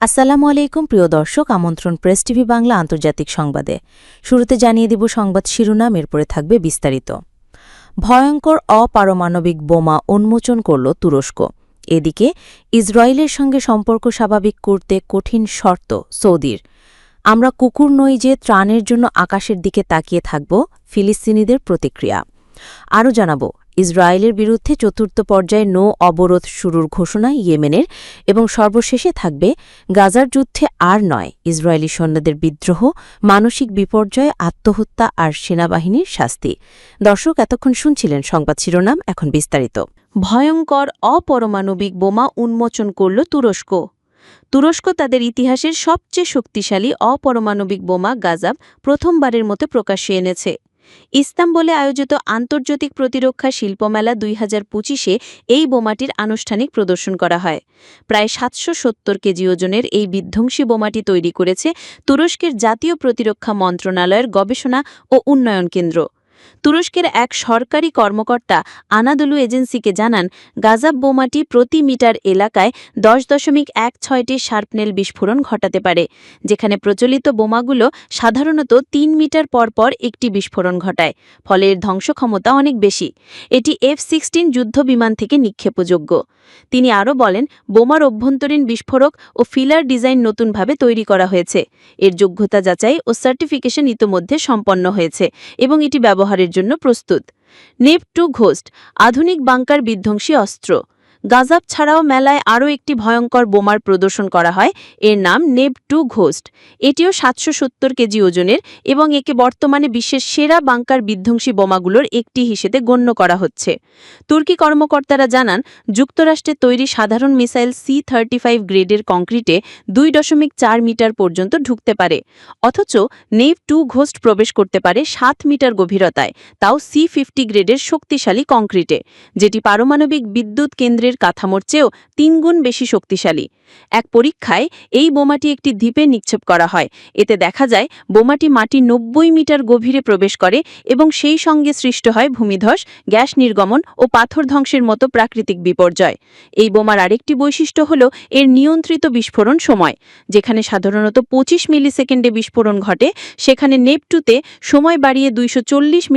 আসসালামু আলাইকুম, প্রিয় দর্শক। আমন্ত্রণ প্রেস টিভি বাংলা আন্তর্জাতিক সংবাদে। শুরুতে জানিয়ে দিব সংবাদ শিরোনাম, এরপরে থাকবে বিস্তারিত। ভয়ঙ্কর অপারমাণবিক বোমা উন্মোচন করল তুরস্ক। এদিকে, ইসরায়েলের সঙ্গে সম্পর্ক স্বাভাবিক করতে কঠিন শর্ত সৌদির। আমরা কুকুর নই যে ত্রাণের জন্য আকাশের দিকে তাকিয়ে থাকব, ফিলিস্তিনিদের প্রতিক্রিয়া। আরও জানাব, ইসরায়েলের বিরুদ্ধে চতুর্থ পর্যায়ে নো অবরোধ শুরুর ঘোষণা ইয়েমেনের এবং সর্বশেষে থাকবে গাজার যুদ্ধে আর নয়। ইসরায়েলি সৈন্যদের বিদ্রোহ, মানসিক বিপর্যয়, আত্মহত্যা আর সেনাবাহিনীর শাস্তি। দর্শক, এতক্ষণ শুনছিলেন সংবাদ শিরোনাম, এখন বিস্তারিত। ভয়ঙ্কর অপরমাণবিক বোমা উন্মোচন করল তুরস্ক। তুরস্ক তাদের ইতিহাসের সবচেয়ে শক্তিশালী অপরমাণবিক বোমা গাজাব প্রথমবারের মতো প্রকাশ্যে এনেছে। ইস্তাম্বুলে আয়োজিত আন্তর্জাতিক প্রতিরক্ষা শিল্পমেলা দুই হাজার পঁচিশে এই বোমাটির আনুষ্ঠানিক প্রদর্শন করা হয়। প্রায় সাতশো সত্তর কেজি ওজনের এই বিধ্বংসী বোমাটি তৈরি করেছে তুরস্কের জাতীয় প্রতিরক্ষা মন্ত্রণালয়ের গবেষণা ও উন্নয়ন কেন্দ্র। তুরস্কের এক সরকারি কর্মকর্তা আনাদুলু এজেন্সিকে জানান, গাজাব বোমাটি প্রতি মিটার এলাকায় দশ দশমিক এক ছয়টি শার্পনেল বিস্ফোরণ ঘটাতে পারে, যেখানে প্রচলিত বোমাগুলো সাধারণত তিন মিটার পর পর একটি বিস্ফোরণ ঘটায়, ফলে এর ধ্বংস ক্ষমতা অনেক বেশি। এটি এফ সিক্সটিন যুদ্ধ বিমান থেকে নিক্ষেপযোগ্য। তিনি আরও বলেন, বোমার অভ্যন্তরীণ বিস্ফোরক ও ফিলার ডিজাইন নতুনভাবে তৈরি করা হয়েছে। এর যোগ্যতা যাচাই ও সার্টিফিকেশন ইতোমধ্যে সম্পন্ন হয়েছে এবং এটি ব্যবহারের জন্য প্রস্তুত। নেপ টু ঘোস্ট আধুনিক বাংকার বিধ্বংসী অস্ত্র। গাজাব ছাড়াও মেলায় আরও একটি ভয়ঙ্কর বোমার প্রদর্শন করা হয়। এর নাম নেব টু ঘোস্ট। এটিও সাতশো সত্তর কেজি ওজনের এবং একে বর্তমানে বিশ্বের সেরা বাংকার বিধ্বংসী বোমাগুলোর একটি হিসেবে গণ্য করা হচ্ছে। তুর্কি কর্মকর্তারা জানান, যুক্তরাষ্ট্রে তৈরি সাধারণ মিসাইল সি থার্টি ফাইভ গ্রেডের কংক্রিটে দুই দশমিক চার মিটার পর্যন্ত ঢুকতে পারে। অথচ নেভ টু ঘোস্ট প্রবেশ করতে পারে সাত মিটার গভীরতায়। তাও সি ফিফটি গ্রেডের শক্তিশালী কংক্রিটে, যেটি পারমাণবিক বিদ্যুৎ কেন্দ্রের কাঠামোর চেয়েও তিনগুণ বেশি শক্তিশালী। এক পরীক্ষায় এই বোমাটি একটি দ্বীপে নিক্ষেপ করা হয়। এতে দেখা যায়, বোমাটি মাটি নব্বই মিটার গভীরে প্রবেশ করে এবং সেই সঙ্গে সৃষ্ট হয় ভূমিধস, গ্যাস নির্গমন ও পাথর ধ্বংসের মতো প্রাকৃতিক বিপর্যয়। এই বোমার আরেকটি বৈশিষ্ট্য হল এর নিয়ন্ত্রিত বিস্ফোরণ সময়, যেখানে সাধারণত পঁচিশ মিলিসেকেন্ডে বিস্ফোরণ ঘটে। সেখানে নেপটুতে সময় বাড়িয়ে দুইশো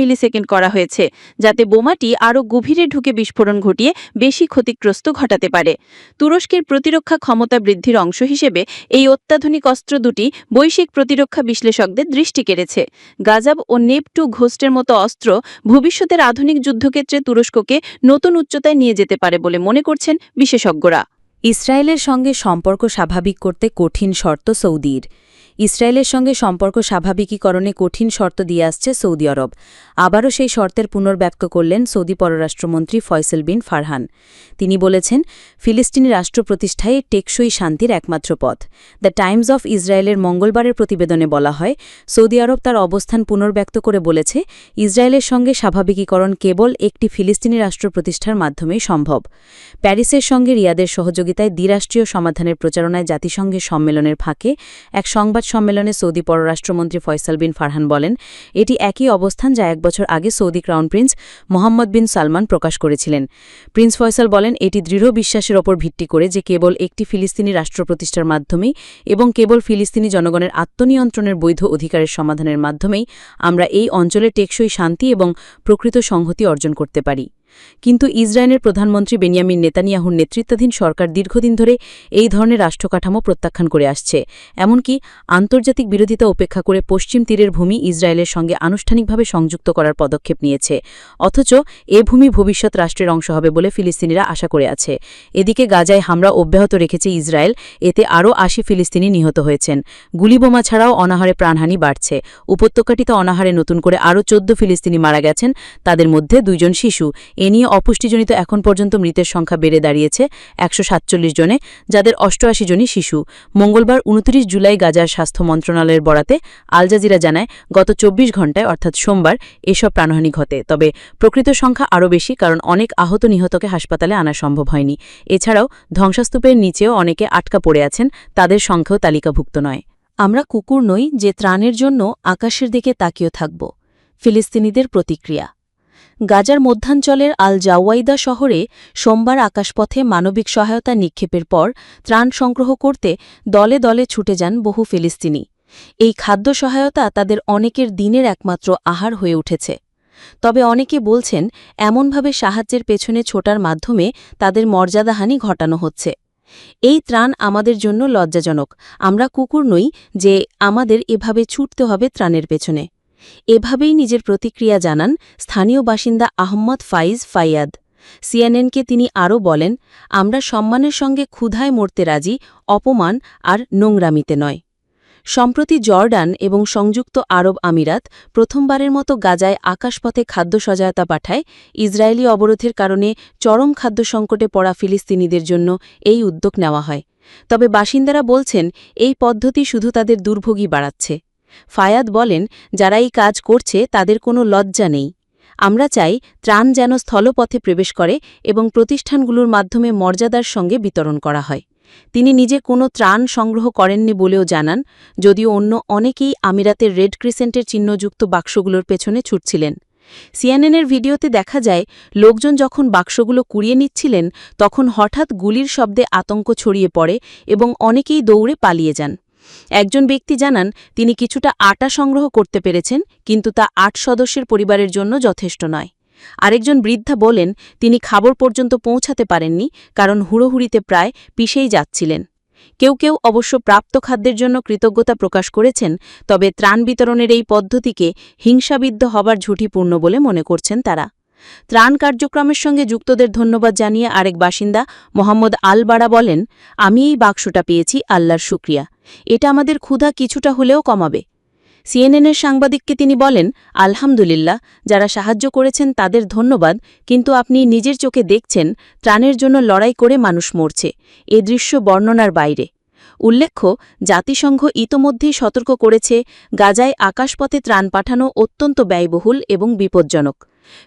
মিলিসেকেন্ড করা হয়েছে, যাতে বোমাটি আরও গভীরে ঢুকে বিস্ফোরণ ঘটিয়ে বেশি ক্ষতিগ্রস্ত ঘটাতে পারে। তুরস্কের প্রতিরক্ষা ক্ষমতা বৃদ্ধির অংশ হিসেবে এই অত্যাধুনিক অস্ত্র দুটি বৈশ্বিক প্রতিরক্ষা বিশ্লেষকদের দৃষ্টি কেড়েছে। গাজাব ও নেপটু ঘোস্টের মতো অস্ত্র ভবিষ্যতের আধুনিক যুদ্ধক্ষেত্রে তুরস্ককে নতুন উচ্চতায় নিয়ে যেতে পারে বলে মনে করছেন বিশেষজ্ঞরা। ইসরায়েলের সঙ্গে সম্পর্ক স্বাভাবিক করতে কঠিন শর্ত সৌদির। ইসরায়েলের সঙ্গে সম্পর্ক স্বাভাবিকীকরণে কঠিন শর্ত দিয়ে আসছে সৌদি আরব। আবারও সেই শর্তের পুনর্ব্যক্ত করলেন সৌদি পররাষ্ট্রমন্ত্রী ফয়সল বিন ফারহান। তিনি বলেছেন, ফিলিস্তিনি রাষ্ট্র প্রতিষ্ঠায় টেকসই শান্তির একমাত্র পথ। দ্য টাইমস অফ ইসরায়েলের মঙ্গলবারের প্রতিবেদনে বলা হয়, সৌদি আরব তার অবস্থান পুনর্ব্যক্ত করে বলেছে, ইসরায়েলের সঙ্গে স্বাভাবিকীকরণ কেবল একটি ফিলিস্তিনি রাষ্ট্র প্রতিষ্ঠার মাধ্যমেই সম্ভব। প্যারিসের সঙ্গে রিয়াদের সহযোগিতায় দ্বিরাষ্ট্রীয় সমাধানের প্রচারণায় জাতিসংঘের সম্মেলনের ফাঁকে এক সংবাদ সম্মেলনে সৌদি পররাষ্ট্রমন্ত্রী ফয়সাল বিন ফারহান বলেন, এটি একই অবস্থান যা এক বছর আগে Saudi crown prince Mohammed bin Salman প্রকাশ করেছিলেন। প্রিন্স ফয়সাল বলেন, এটি দৃঢ় বিশ্বাসের ওপর ভিত্তি করে যে কেবল একটি ফিলিস্তিনি রাষ্ট্র প্রতিষ্ঠার মাধ্যমেই এবং কেবল ফিলিস্তিনি জনগণের আত্মনিয়ন্ত্রণের বৈধ অধিকারের সমাধানের মাধ্যমেই আমরা এই অঞ্চলে টেকসই শান্তি এবং প্রকৃত সংহতি অর্জন করতে পারি। কিন্তু ইসরায়েলের প্রধানমন্ত্রী বেনিয়ামিন নেতানিয়াহুর নেতৃত্বাধীন সরকার দীর্ঘদিন ধরে এই ধরনের রাষ্ট্রকাঠামো প্রত্যাখ্যান করে আসছে। এমনকি আন্তর্জাতিক বিরোধিতা উপেক্ষা করে পশ্চিম তীরের ভূমি ইসরায়েলের সঙ্গে আনুষ্ঠানিকভাবে সংযুক্ত করার পদক্ষেপ নিয়েছে। অথচ এ ভূমি ভবিষ্যৎ রাষ্ট্রের অংশ হবে বলে ফিলিস্তিনিরা আশা করে আছে। এদিকে গাজায় হামলা অব্যাহত রেখেছে ইসরায়েল, এতে আরও আশি ফিলিস্তিনি নিহত হয়েছেন। গুলিবোমা ছাড়াও অনাহারে প্রাণহানি বাড়ছে। উপত্যকাটিতে অনাহারে নতুন করে আরও চোদ্দ ফিলিস্তিনি মারা গেছেন, তাদের মধ্যে দুইজন শিশু। এ নিয়ে অপুষ্টিজনিত এখন পর্যন্ত মৃতের সংখ্যা বেড়ে দাঁড়িয়েছে একশো সাতচল্লিশ জনে, যাদের অষ্টআশি জনই শিশু। মঙ্গলবার উনত্রিশ জুলাই গাজার স্বাস্থ্য মন্ত্রণালয়ের বরাতে আল জাজিরা জানায়, গত চব্বিশ ঘণ্টায়, অর্থাৎ সোমবার, এসব প্রাণহানি ঘটে। তবে প্রকৃত সংখ্যা আরও বেশি কারণ অনেক আহত নিহতকে হাসপাতালে আনা সম্ভব হয়নি। এছাড়াও ধ্বংসাস্তূপের নিচেও অনেকে আটকা পড়ে আছেন, তাদের সংখ্যাও তালিকাভুক্ত নয়। আমরা কুকুর নই যে ত্রাণের জন্য আকাশের দিকে তাকিয়ে থাকব। ফিলিস্তিনিদের প্রতিক্রিয়া। গাজার মধ্যাঞ্চলের আল জাওয়াইদা শহরে সোমবার আকাশপথে মানবিক সহায়তা নিক্ষেপের পর ত্রাণ সংগ্রহ করতে দলে দলে ছুটে যান বহু ফিলিস্তিনি। এই খাদ্য সহায়তা তাদের অনেকের দিনের একমাত্র আহার হয়ে উঠেছে। তবে অনেকে বলছেন, এমনভাবে সাহায্যের পেছনে ছোটার মাধ্যমে তাদের মর্যাদাহানি ঘটানো হচ্ছে। এই ত্রাণ আমাদের জন্য লজ্জাজনক। আমরা কুকুর নই যে আমাদের এভাবে ছুটতে হবে ত্রাণের পেছনে। এভাবেই নিজের প্রতিক্রিয়া জানান স্থানীয় বাসিন্দা আহম্মদ ফাইজ ফাইয়াদ। সিএনএনকে তিনি আরও বলেন, আমরা সম্মানের সঙ্গে ক্ষুধায় মরতে রাজি, অপমান আর নোংরামিতে নয়। সম্প্রতি জর্ডান এবং সংযুক্ত আরব আমিরাত প্রথমবারের মতো গাজায় আকাশপথে খাদ্য সহায়তা পাঠায়। ইসরায়েলি অবরোধের কারণে চরম খাদ্য সংকটে পড়া ফিলিস্তিনিদের জন্য এই উদ্যোগ নেওয়া হয়। তবে বাসিন্দারা বলছেন, এই পদ্ধতি শুধু তাদের দুর্ভোগী বাড়াচ্ছে। ফায়াদ বলেন, যারা এই কাজ করছে, তাদের কোনো লজ্জা নেই। আমরা চাই ত্রাণ যেন স্থলপথে প্রবেশ করে এবং প্রতিষ্ঠানগুলোর মাধ্যমে মর্যাদার সঙ্গে বিতরণ করা হয়। তিনি নিজে কোনো ত্রাণ সংগ্রহ করেননি বলেও জানান, যদিও অন্য অনেকেই আমিরাতের রেড ক্রিসেন্টের চিহ্নযুক্ত বাক্সগুলোর পেছনে ছুটছিলেন। সিএনএনের ভিডিওতে দেখা যায়, লোকজন যখন বাক্সগুলো কুড়িয়ে নিচ্ছিলেন, তখন হঠাৎ গুলির শব্দে আতঙ্ক ছড়িয়ে পড়ে এবং অনেকেই দৌড়ে পালিয়ে যান। একজন ব্যক্তি জানান, তিনি কিছুটা আটা সংগ্রহ করতে পেরেছেন, কিন্তু তা আট সদস্যের পরিবারের জন্য যথেষ্ট নয়। আরেকজন বৃদ্ধা বলেন, তিনি খাবার পর্যন্ত পৌঁছাতে পারেননি, কারণ হুড়োহুড়িতে প্রায় পিষেই যাচ্ছিলেন। কেউ কেউ অবশ্য প্রাপ্ত খাদ্যের জন্য কৃতজ্ঞতা প্রকাশ করেছেন, তবে ত্রাণ বিতরণের এই পদ্ধতিকে হিংসাবিদ্ধ হবার ঝুঁটিপূর্ণ বলে মনে করছেন তারা। ত্রাণ কার্যক্রমের সঙ্গে যুক্তদের ধন্যবাদ জানিয়ে আরেক বাসিন্দা মোহাম্মদ আলবাড়া বলেন, আমি এই বাক্সটা পেয়েছি, আল্লাহর শুক্রিয়া। এটা আমাদের ক্ষুধা কিছুটা হলেও কমাবে। সিএনএনের সাংবাদিককে তিনি বলেন, আলহামদুলিল্লাহ, যারা সাহায্য করেছেন তাদের ধন্যবাদ, কিন্তু আপনি নিজের চোখে দেখছেন, ত্রাণের জন্য লড়াই করে মানুষ মরছে, এ দৃশ্য বর্ণনার বাইরে। উল্লেখ্য, জাতিসংঘ ইতোমধ্যেই সতর্ক করেছে, গাজায় আকাশপথে ত্রাণ পাঠানো অত্যন্ত ব্যয়বহুল এবং বিপজ্জনক।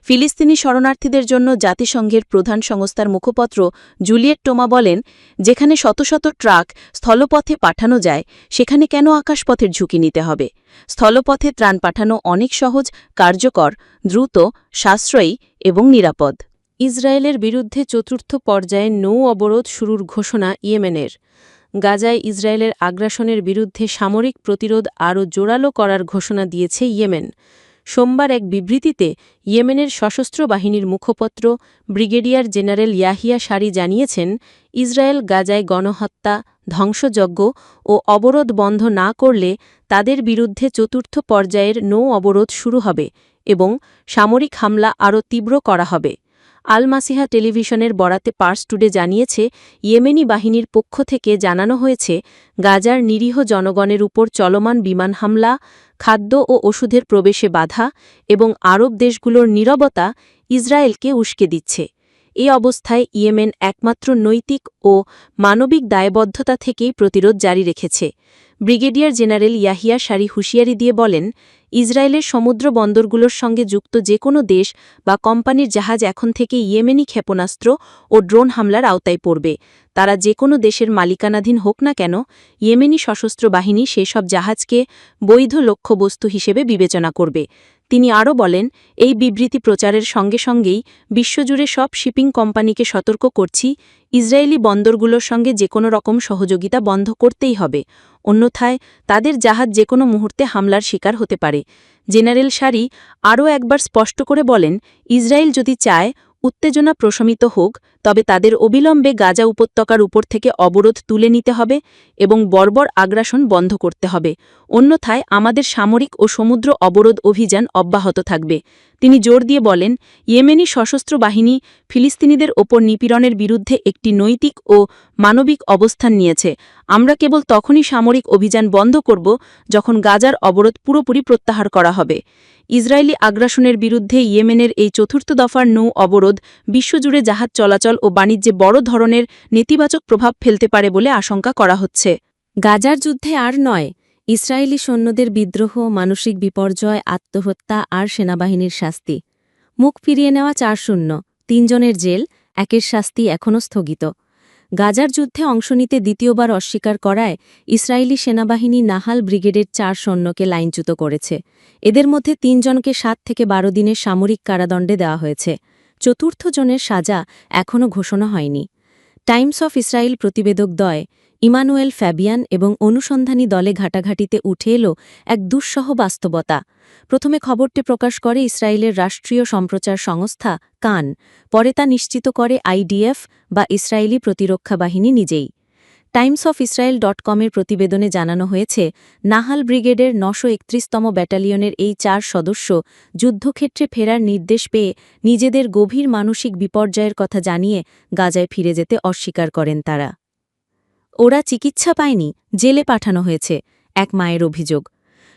ফিলিস্তিনি শরণার্থীদের জন্য জাতিসংঘের প্রধান সংস্থার মুখপত্র জুলিয়েট টোমা বলেন, যেখানে শত শত ট্রাক স্থলপথে পাঠানো যায়, সেখানে কেন আকাশপথের ঝুঁকি নিতে হবে? স্থলপথে ত্রাণ পাঠানো অনেক সহজ, কার্যকর, দ্রুত, সাশ্রয়ী এবং নিরাপদ। ইসরায়েলের বিরুদ্ধে চতুর্থ পর্যায়ে নৌ অবরোধ শুরুর ঘোষণা ইয়েমেনের। গাজায় ইসরায়েলের আগ্রাসনের বিরুদ্ধে সামরিক প্রতিরোধ আরও জোরালো করার ঘোষণা দিয়েছে ইয়েমেন। সোমবার এক বিবৃতিতে ইয়েমেনের সশস্ত্র বাহিনীর মুখপত্র ব্রিগেডিয়ার জেনারেল ইয়াহিয়া সারি জানিয়েছেন, ইসরায়েল গাজায় গণহত্যা, ধ্বংসযজ্ঞ ও অবরোধ বন্ধ না করলে তাদের বিরুদ্ধে চতুর্থ পর্যায়ের নৌ অবরোধ শুরু হবে এবং সামরিক হামলা আরও তীব্র করা হবে। আল মাসিহা টেলিভিশনের বরাতে পার্স টুডে জানিয়েছে, ইয়েমেনি বাহিনীর পক্ষ থেকে জানানো হয়েছে, গাজার নিরীহ জনগণের উপর চলমান বিমান হামলা, খাদ্য ও ওষুধের প্রবেশে বাধা এবং আরব দেশগুলোর নীরবতা ইসরায়েলকে উস্কে দিচ্ছে। এ অবস্থায় ইয়েমেন একমাত্র নৈতিক ও মানবিক দায়বদ্ধতা থেকেই প্রতিরোধ জারি রেখেছে। ব্রিগেডিয়ার জেনারেল ইয়াহিয়া সারি হুঁশিয়ারি দিয়ে বলেন ইসরায়েলের সমুদ্র বন্দরগুলোর সঙ্গে যুক্ত যে কোনো দেশ বা কোম্পানির জাহাজ এখন থেকে ইয়েমেনি ক্ষেপণাস্ত্র ও ড্রোন হামলার আওতায় পড়বে। তারা যে কোনো দেশের মালিকানাধীন হোক না কেন, ইয়েমেনি সশস্ত্র বাহিনী সেসব জাহাজকে বৈধ লক্ষ্যবস্তু হিসেবে বিবেচনা করবে। তিনি আরও বলেন, এই বিবৃতি প্রচারের সঙ্গে সঙ্গেই বিশ্বজুড়ে সব শিপিং কোম্পানিকে সতর্ক করছি ইসরায়েলি বন্দরগুলোর সঙ্গে যে কোনো রকম সহযোগিতা বন্ধ করতেই হবে। অন্যথায়, তাদের জাহাজ যে কোনো মুহূর্তে হামলার শিকার হতে পারে। জেনারেল সারি আরও একবার স্পষ্ট করে বলেন, ইসরায়েল যদি চায় উত্তেজনা প্রশমিত হোক, তবে তাদের অবিলম্বে গাজা উপত্যকার উপর থেকে অবরোধ তুলে নিতে হবে এবং বর্বর আগ্রাসন বন্ধ করতে হবে। অন্যথায় আমাদের সামরিক ও সমুদ্র অবরোধ অভিযান অব্যাহত থাকবে। তিনি জোর দিয়ে বলেন, ইয়েমেনি সশস্ত্র বাহিনী ফিলিস্তিনিদের ওপর নিপীড়নের বিরুদ্ধে একটি নৈতিক ও মানবিক অবস্থান নিয়েছে। আমরা কেবল তখনই সামরিক অভিযান বন্ধ করব যখন গাজার অবরোধ পুরোপুরি প্রত্যাহার করা হবে। ইসরায়েলি আগ্রাসনের বিরুদ্ধে ইয়েমেনের এই চতুর্থ দফার নৌ অবরোধ বিশ্বজুড়ে জাহাজ চলাচল ও বাণিজ্যে বড় ধরনের নেতিবাচক প্রভাব ফেলতে পারে বলে আশঙ্কা করা হচ্ছে। গাজার যুদ্ধে আর নয়, ইসরায়েলি সৈন্যদের বিদ্রোহ, মানসিক বিপর্যয়, আত্মহত্যা আর সেনাবাহিনীর শাস্তি। মুখ ফিরিয়ে নেওয়া চার শূন্য, তিনজনের জেল, একের শাস্তি এখনও স্থগিত। গাজার যুদ্ধে অংশ নিতে দ্বিতীয়বার অস্বীকার করায় ইসরায়েলি সেনাবাহিনী নাহাল ব্রিগেডের চার সৈন্যকে লাইনচ্যুত করেছে। এদের মধ্যে তিনজনকে সাত থেকে বারো দিনের সামরিক কারাদণ্ডে দেওয়া হয়েছে। চতুর্থ জনের সাজা এখনও ঘোষণা হয়নি। টাইমস অফ ইসরায়েল প্রতিবেদক দয় ইমানুয়েল ফ্যাবিয়ান এবং অনুসন্ধানী দলে ঘাটাঘাটিতে উঠে এলো এক দুঃসহ বাস্তবতা। প্রথমে খবরটি প্রকাশ করে ইসরায়েলের রাষ্ট্রীয় সম্প্রচার সংস্থা, কান। পরে তা নিশ্চিত করে আইডিএফ বা ইসরায়েলি প্রতিরক্ষা বাহিনী নিজেই। টাইমস অফ ইসরায়েল ডট কমের প্রতিবেদনে জানানো হয়েছে, নাহাল ব্রিগেডের নশো একত্রিশতম ব্যাটালিয়নের এই চার সদস্য যুদ্ধক্ষেত্রে ফেরার নির্দেশ পেয়ে নিজেদের গভীর মানসিক বিপর্যয়ের কথা জানিয়ে গাজায় ফিরে যেতে অস্বীকার করেন তারা। ওরা চিকিৎসা পায়নি, জেলে পাঠানো হয়েছে, এক মায়ের অভিযোগ।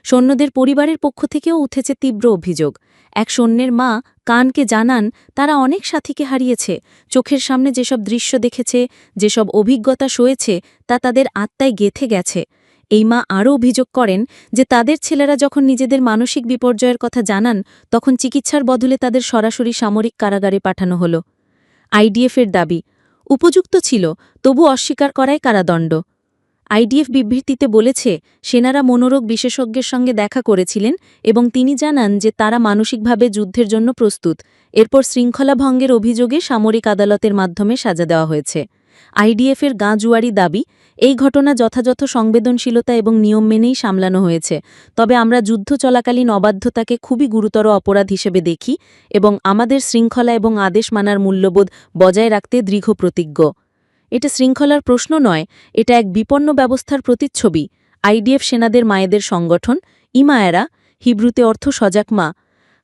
সৈন্যদের পরিবারের পক্ষ থেকেও উঠেছে তীব্র অভিযোগ। এক সৈন্যের মা কানকে জানান, তারা অনেক সাথীকে হারিয়েছে। চোখের সামনে যেসব দৃশ্য দেখেছে, যেসব অভিজ্ঞতা সয়েছে, তা তাদের আত্মায় গেথে গেছে। এই মা আরও অভিযোগ করেন যে তাদের ছেলেরা যখন নিজেদের মানসিক বিপর্যয়ের কথা জানান, তখন চিকিৎসার বদলে তাদের সরাসরি সামরিক কারাগারে পাঠানো হল। আইডিএফের দাবি, উপযুক্ত ছিল, তবু অস্বীকার করায় কারাদণ্ড। আইডিএফ বিবৃতিতে বলেছে, সেনারা মনোরোগ বিশেষজ্ঞের সঙ্গে দেখা করেছিলেন এবং তিনি জানান যে তারা মানসিকভাবে যুদ্ধের জন্য প্রস্তুত। এরপর শৃঙ্খলা ভঙ্গের অভিযোগে সামরিক আদালতের মাধ্যমে সাজা দেওয়া হয়েছে। আইডিএফের গাঁজুয়ারি দাবি, এই ঘটনা যথাযথ সংবেদনশীলতা এবং নিয়ম মেনেই সামলানো হয়েছে। তবে আমরা যুদ্ধ চলাকালীন অবাধ্যতাকে খুবই গুরুতর অপরাধ হিসেবে দেখি এবং আমাদের শৃঙ্খলা এবং আদেশ মানার মূল্যবোধ বজায় রাখতে দৃঢ় প্রতিজ্ঞ এটা শৃঙ্খলার প্রশ্ন নয়, এটা এক বিপন্ন ব্যবস্থার প্রতিচ্ছবি। আইডিএফ সেনাদের মায়েদের সংগঠন ইমায়েরা হিব্রুতে অর্থ সজাক মা।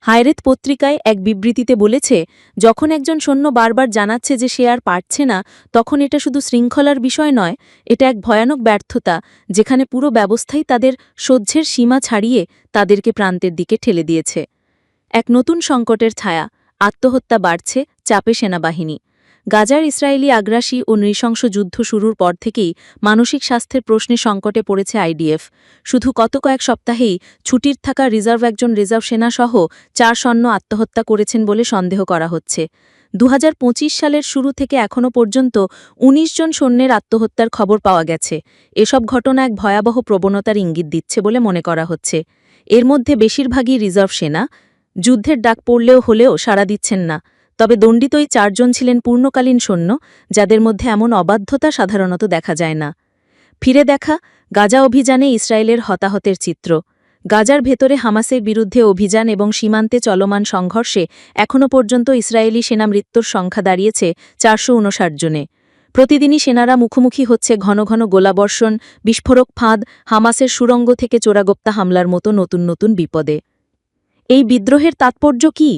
হায়রেত পত্রিকায় এক বিবৃতিতে বলেছে, যখন একজন সৈন্য বারবার জানাচ্ছে যে সে আর পারছে না, তখন এটা শুধু শৃঙ্খলার বিষয় নয়, এটা এক ভয়ানক ব্যর্থতা, যেখানে পুরো ব্যবস্থাই তাদের সহ্যের সীমা ছাড়িয়ে তাদেরকে প্রান্তের দিকে ঠেলে দিয়েছে। এক নতুন সংকটের ছায়া, আত্মহত্যা বাড়ছে চাপে সেনাবাহিনী। গাজার ইসরায়েলি আগ্রাসী ও নৃশংস যুদ্ধ শুরুর পর থেকেই মানসিক স্বাস্থ্যের প্রশ্নে সংকটে পড়েছে আইডিএফ। শুধু কত কয়েক সপ্তাহেই ছুটির থাকা রিজার্ভ একজন রিজার্ভ সেনাসহ চার সৈন্য আত্মহত্যা করেছেন বলে সন্দেহ করা হচ্ছে। দু হাজার পঁচিশ সালের শুরু থেকে এখনও পর্যন্ত ১৯ জন সৈন্যের আত্মহত্যার খবর পাওয়া গেছে। এসব ঘটনা এক ভয়াবহ প্রবণতার ইঙ্গিত দিচ্ছে বলে মনে করা হচ্ছে। এর মধ্যে বেশিরভাগই রিজার্ভ সেনা। যুদ্ধের ডাক পড়লেও হলেও সাড়া দিচ্ছেন না। তবে দণ্ডিতই চারজন ছিলেন পূর্ণকালীন সৈন্য, যাদের মধ্যে এমন অবাধ্যতা সাধারণত দেখা যায় না। ফিরে দেখা, গাজা অভিযানে ইসরায়েলের হতাহতের চিত্র। গাজার ভেতরে হামাসের বিরুদ্ধে অভিযান এবং সীমান্তে চলমান সংঘর্ষে এখনও পর্যন্ত ইসরায়েলি সেনা মৃত্যুর সংখ্যা দাঁড়িয়েছে চারশো উনষাট জনে। প্রতিদিনই সেনারা মুখোমুখি হচ্ছে ঘন ঘন গোলাবর্ষণ, বিস্ফোরক ফাঁদ, হামাসের সুরঙ্গ থেকে চোরাগোপ্তা হামলার মতো নতুন নতুন বিপদে। এই বিদ্রোহের তাৎপর্য কি?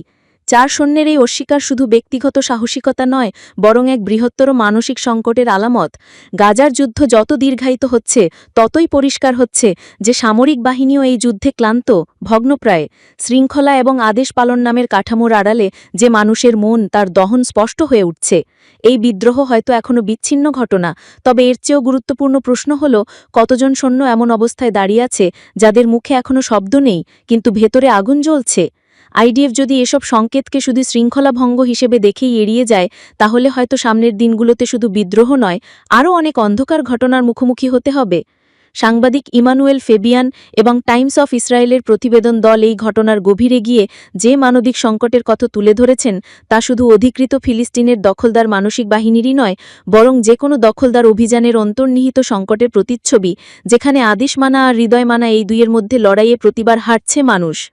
চার সৈন্যের এই অস্বীকার শুধু ব্যক্তিগত সাহসিকতা নয়, বরং এক বৃহত্তর মানসিক সংকটের আলামত। গাজার যুদ্ধ যত দীর্ঘায়িত হচ্ছে, ততই পরিষ্কার হচ্ছে যে সামরিক বাহিনীও এই যুদ্ধে ক্লান্ত, ভগ্নপ্রায়। শৃঙ্খলা এবং আদেশ পালন নামের কাঠামোর আড়ালে যে মানুষের মন, তার দহন স্পষ্ট হয়ে উঠছে। এই বিদ্রোহ হয়তো এখনও বিচ্ছিন্ন ঘটনা, তবে এর চেয়েও গুরুত্বপূর্ণ প্রশ্ন হল, কতজন সৈন্য এমন অবস্থায় দাঁড়িয়ে আছে, যাদের মুখে এখনও শব্দ নেই, কিন্তু ভেতরে আগুন জ্বলছে? আইডিএফ যদি এসব সংকেতকে শুধু শৃঙ্খলা ভঙ্গ হিসেবে দেখেই এড়িয়ে যায়, তাহলে হয়তো সামনের দিনগুলোতে শুধু বিদ্রোহ নয়, আরও অনেক অন্ধকার ঘটনার মুখোমুখি হতে হবে। সাংবাদিক ইমানুয়েল ফেবিয়ান এবং টাইমস অফ ইসরায়েলের প্রতিবেদন দল এই ঘটনার গভীরে গিয়ে যে মানবিক সংকটের কথা তুলে ধরেছেন, তা শুধু অধিকৃত ফিলিস্তিনের দখলদার মানসিক বাহিনীরই নয়, বরং যে কোনো দখলদার অভিযানের অন্তর্নিহিত সংকটের প্রতিচ্ছবি, যেখানে আদেশ মানা আর হৃদয় মানা এই দুইয়ের মধ্যে লড়াইয়ে প্রতিবার হারছে মানুষ।